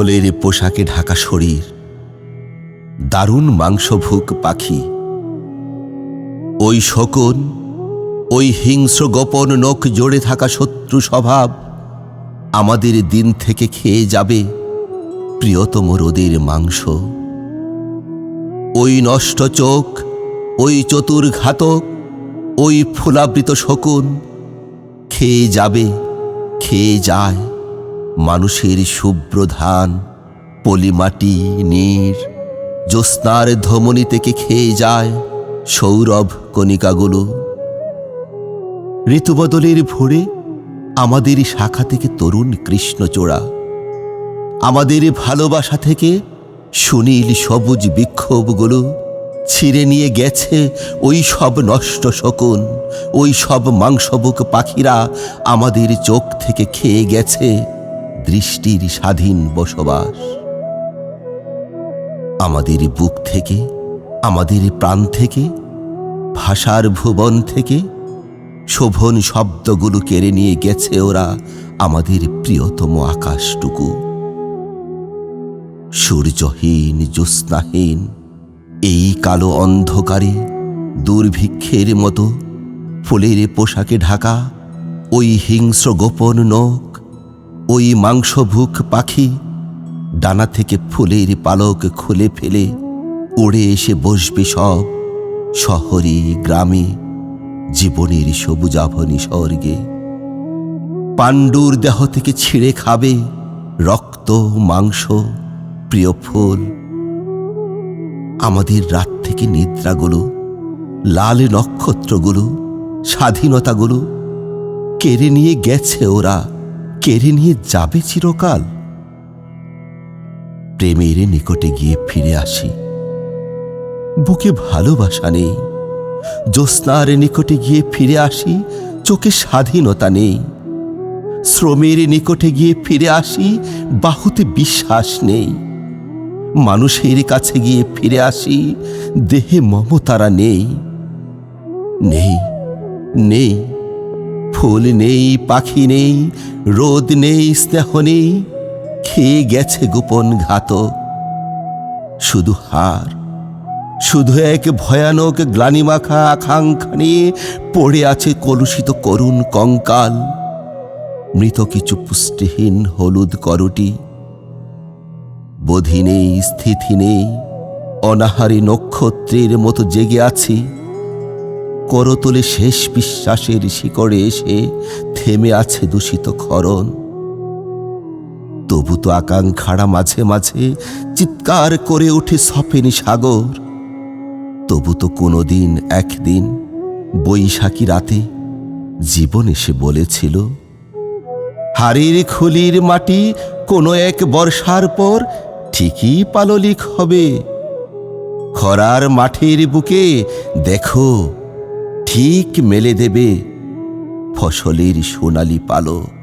ফলের পোশাকে ঢাকা শরীর। দারুণ মাংসভুক পাখি। ওই শকুন, ওই হিংস্র গোপন নখ জোড়ে থাকা শত্রু স্বভাব আমাদের দিন থেকে খেয়ে যাবে প্রিয়তম রোদের মাংস। ওই নষ্ট চোখ, ওই চতুর ঘাতক ওই ফুলাবৃত শকুন খেয়ে যাবে, খেয়ে যায়। মানুষের শুভ্র ধান পলিমাটি, নীর, জ্যোৎস্নার ধমনী থেকে খেয়ে যায় সৌরভ কণিকাগুলো। ঋতুবদলের ভোরে আমাদের শাখা থেকে তরুণ কৃষ্ণচূড়া, আমাদের ভালোবাসা থেকে সুনীল সবুজ বিক্ষোভগুলো ছিঁড়ে নিয়ে গেছে ওই সব নষ্ট শকুন, ওই সব মাংসবুক পাখিরা আমাদের চোখ থেকে খেয়ে গেছে দৃষ্টির স্বাধীন বসবাস। আমাদের বুক থেকে, আমাদের প্রাণ থেকে, ভাষার ভুবন থেকে শোভন শব্দগুলো কেড়ে নিয়ে গেছে ওরা আমাদের প্রিয়তম আকাশটুকু। সূর্যহীন, জ্যোৎস্নাহীন, এই কালো অন্ধকারে দুর্ভিক্ষের মতো ফুলের পোশাকে ঢাকা ওই হিংস্র গোপন নখ ওই মাংসভুক পাখি ডানা থেকে ফুলের পালক খুলে ফেলে উড়ে এসে বসবে সব শহরে গ্রামে, জীবনের সবুজাভনী স্বর্গে। পাণ্ডুর দেহ থেকে ছিঁড়ে খাবে রক্ত, মাংস, প্রিয় ফুল। আমাদের রাত থেকে নিদ্রাগুলো, লাল নক্ষত্রগুলো, স্বাধীনতাগুলো কেড়ে নিয়ে গেছে ওরা। কেড়ে নিয়ে যাবে চিরকাল? প্রেমের নিকটে গিয়ে ফিরে আসি। বুকে ভালোবাসা নেই। জ্যোৎস্নার নিকটে গিয়ে ফিরে আসি। চোখে স্বাধীনতা নেই। শ্রমের নিকটে গিয়ে ফিরে আসি। বাহুতে বিশ্বাস নেই। মানুষের কাছে গিয়ে ফিরে আসি। দেহে মমতারা নেই। নেই নেই। ফুল নেই, পাখি নেই, রোদ নেই, স্নেহ নেই, খেয়ে গেছে গোপন ঘাতক। শুধু হার, শুধু এক ভয়ানক গ্লানিমাখা আকাঙ্ক্ষা নিয়ে পড়ে আছে কলুষিত করুণ কঙ্কাল। মৃত কিছু পুষ্টিহীন হলুদ করটি। বোধি নেই, স্থিতি নেই, অনাহারী নক্ষত্রের মতো জেগে আছি। করতলে শেষ বিশ্বাসের শিকড়ে এসে থেমে আছে দূষিত ক্ষরণ তবু তো আকাঙ্ক্ষারা মাঝে মাঝে চিৎকার করে ওঠে সফেনি সাগর। তবু তো কোনোদিন একদিন বৈশাখী রাতে জীবন এসে বলেছিল, হাড়ির খুলির মাটি কোনো এক বর্ষার পর ঠিকই পাললিক হবে। খরার মাঠের বুকে দেখো ঠিক মেলে দেবে ফসলের সোনালি পালক।